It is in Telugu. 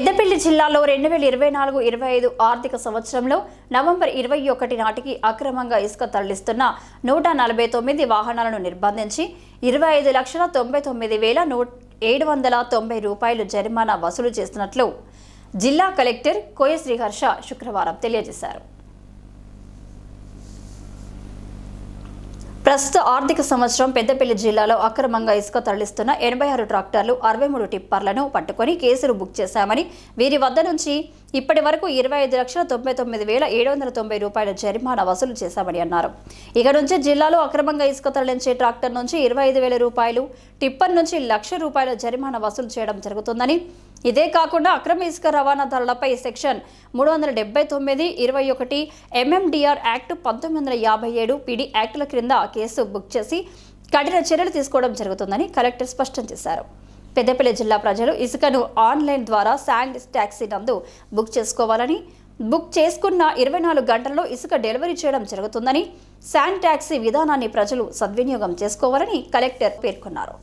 పెద్దపల్లి జిల్లాలో రెండు వేల ఇరవై నాలుగు ఇరవై ఐదు ఆర్థిక సంవత్సరంలో నవంబర్ ఇరవై ఒకటి నాటికి అక్రమంగా ఇసుక తరలిస్తున్న నూట నలభై తొమ్మిది వాహనాలను నిర్బంధించి ఇరవై ఐదు లక్షల తొంభై తొమ్మిది వేల నూ ఏడు వందల తొంభై రూపాయలు జరిమానా వసూలు చేస్తున్నట్లు జిల్లా కలెక్టర్ కోయ శ్రీహర్ష శుక్రవారం తెలియజేశారు. ప్రస్తుత ఆర్థిక సంవత్సరం పెద్దపల్లి జిల్లాలో అక్రమంగా ఇసుక తరలిస్తున్న ఎనభై ఆరు ట్రాక్టర్లు అరవై మూడు టిప్పర్లను పట్టుకొని కేసులు బుక్ చేశామని వీరి వద్ద నుంచి ఇప్పటి వరకు ఇరవై ఐదు లక్షల తొంభై తొమ్మిది వేల ఏడు వందల తొంభై రూపాయల జరిమానా వసూలు చేశామని అన్నారు. ఇక నుంచి జిల్లాలో అక్రమంగా ఇసుక తరలించే ట్రాక్టర్ నుంచి ఇరవై ఐదు వేల రూపాయలు టిప్పర్ నుంచి లక్ష రూపాయల జరిమానా వసూలు చేయడం జరుగుతుందని. ఇదే కాకుండా అక్రమ ఇసుక రవాణాదారులపై సెక్షన్ మూడు వందల డెబ్బై తొమ్మిది ఇరవై ఒకటి ఎంఎండిఆర్ యాక్ట్ పంతొమ్మిది వందల యాభై ఏడు పిడి యాక్టుల క్రింద కేసు బుక్ చేసి కఠిన చర్యలు తీసుకోవడం జరుగుతుందని కలెక్టర్ స్పష్టం చేశారు. పెద్దపల్లి జిల్లా ప్రజలు ఇసుకను ఆన్లైన్ ద్వారా శాండ్ ట్యాక్సీ నందు బుక్ చేసుకోవాలని బుక్ చేసుకున్న ఇరవై నాలుగు గంటల్లో ఇసుక డెలివరీ చేయడం జరుగుతుందని శాండ్ ట్యాక్సీ విధానాన్ని ప్రజలు సద్వినియోగం చేసుకోవాలని కలెక్టర్ పేర్కొన్నారు.